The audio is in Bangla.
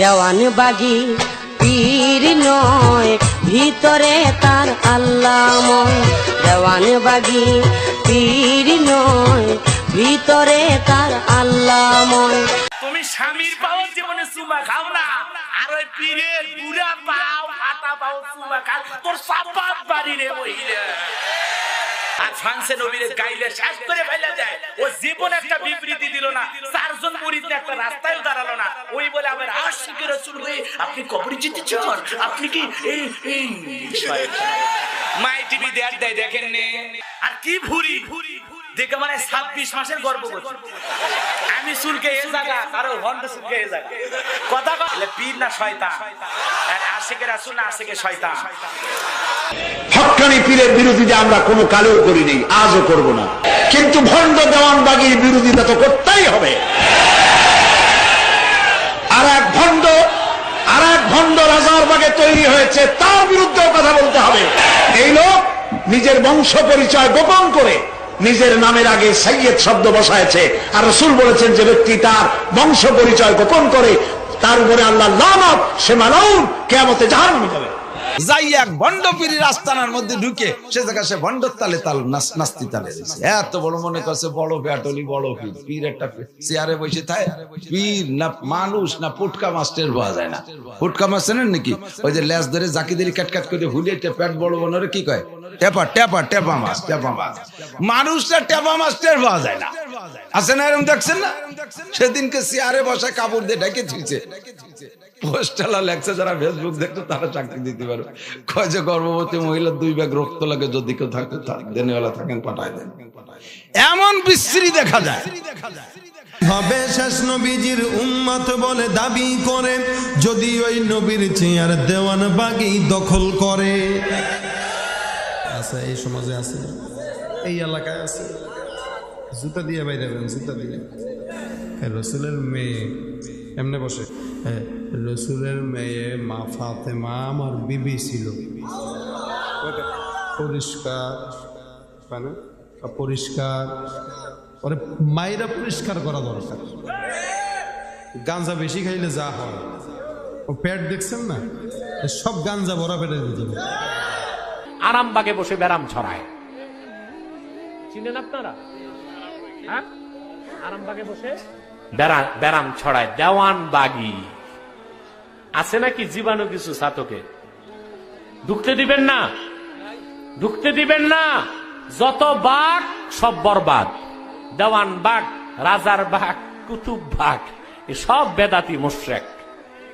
দেওয়ান বাগি পীর নয়, ভিতরে তার আল্লাময়। দেওয়ান বাগি পীর নয়, ভিতরে তার আল্লাময়। তুমি স্বামীর জীবনে খাও না। আর ওই পীরের বুড়া পাও পাও খাও। তোর সাপাত বাড়ি রে মহিলা। আর ফ্রান্সে নবীরে গাইলে শেষ করে ফেলে যায়। ও জীবন একটা বিবৃতি দিল না। চারজন মুরিদ একটা রাস্তায় দাঁড়াল না। ওই বলে আমার আশিকের রসুল হয়ে আপনি কবরে যেতে চান? আপনি কি এই এই মাই টিভি দেয়ার দেয়, দেখেন নে। আর কি ভুরি? ভুরি দেখে মানে ছাব্বিশ মাসের গর্ব করছে। আমি চুলকে এ জায়গা কারও ভণ্ড চুলকে এ জায়গা। কথা বলে। পীর না শয়তান? হকানি পীরের বিরোধিতা আমরা কোনো কালেও আজও করব না। কিন্তু ভণ্ড বিরোধিতা তো করতেই হবে। আর এক ভণ্ড, আর এক ভণ্ড তৈরি হয়েছে, তার বিরুদ্ধেও কথা বলতে হবে। এই লোক নিজের বংশ পরিচয় গোপন করে নিজের নামের আগে সৈয়দ শব্দ বসায়ছে। আর রসুল বলেছেন যে ব্যক্তি তার বংশ পরিচয় গোপন করে তার উপরে আল্লাহ লানত সে মালাউন কেমতে জাহান যাবে। যাই এক আস্তানার মধ্যে ঢুকে, সে সে ভণ্ডর তালে তাল নাস্তি তালে এত বড় মনে করছে, বড় বড় পীর। পীর একটা চেয়ারে বসে থাকে। পীর না মানুষ, না পুটকা মাস্টার পাওয়া যায় না। পুটকা মাস্টার নাকি? ওই যে লেজ ধরে জাকি ধরে ক্যাট ক্যাট করে হুলিয়ে পেট বড় বনরে কি কয়? টেপা টেপা টেপা মাছ টেপা মাছ মানুষটা টেপা মাস্টার পাওয়া যায় না। আছে না এরকম দেখছেন না? সেদিনকে চেয়ারে বসে কাপড় দিয়ে ঢেকে থুইছে পোস্টালা লেখছে, যারা ফেসবুক দেখতো তারা চাকরি দিতে পারবে। কয় যে গর্ভবতী মহিলার দুই ব্যাগ রক্ত লাগে, যদি কেউ থাকতে দেনেওয়ালা থাকেন, পাঠায় দেন। এমন বিশ্রী দেখা যায়। হবে শেষ নবীজির উম্মত বলে দাবি করে, যদি ওই নবীর চেয়ার দেওয়ান বাগি দখল করে। আছে, এই সমাজে আছে। এই এলাকায় আছে। জুতা দিয়ে বাইরে জুতা দিয়ে। রসুলের মেয়ে এমনি বসে। রসুলের মেয়ে মা ফাতেমা আমার বিবি ছিল। পরিষ্কার মানে পরিষ্কার ওরে মায়েরা পরিষ্কার করা দরকার। গাঞ্জা বেশি খাইলে যা হয়। ও পেট দেখছেন না? সব গাঞ্জা ভরা পেটে দিতে। আরামবাগে বসে ব্যারাম ছড়ায়। চিনেন আপনারা? হ্যাঁ? আরামবাগে বসে ব্যারা- ব্যারাম ছড়ায়। দেওয়ান বাগি আছে নাকি জীবাণু কিছু ছাতকে? ঢুকতে দিবেন না? ঢুকতে দিবেন না? যত বাঘ, সব বরবাদ। দেওয়ান বাঘ, রাজার বাঘ, কুতুব বাঘ সব বেদাতি মোশরেক।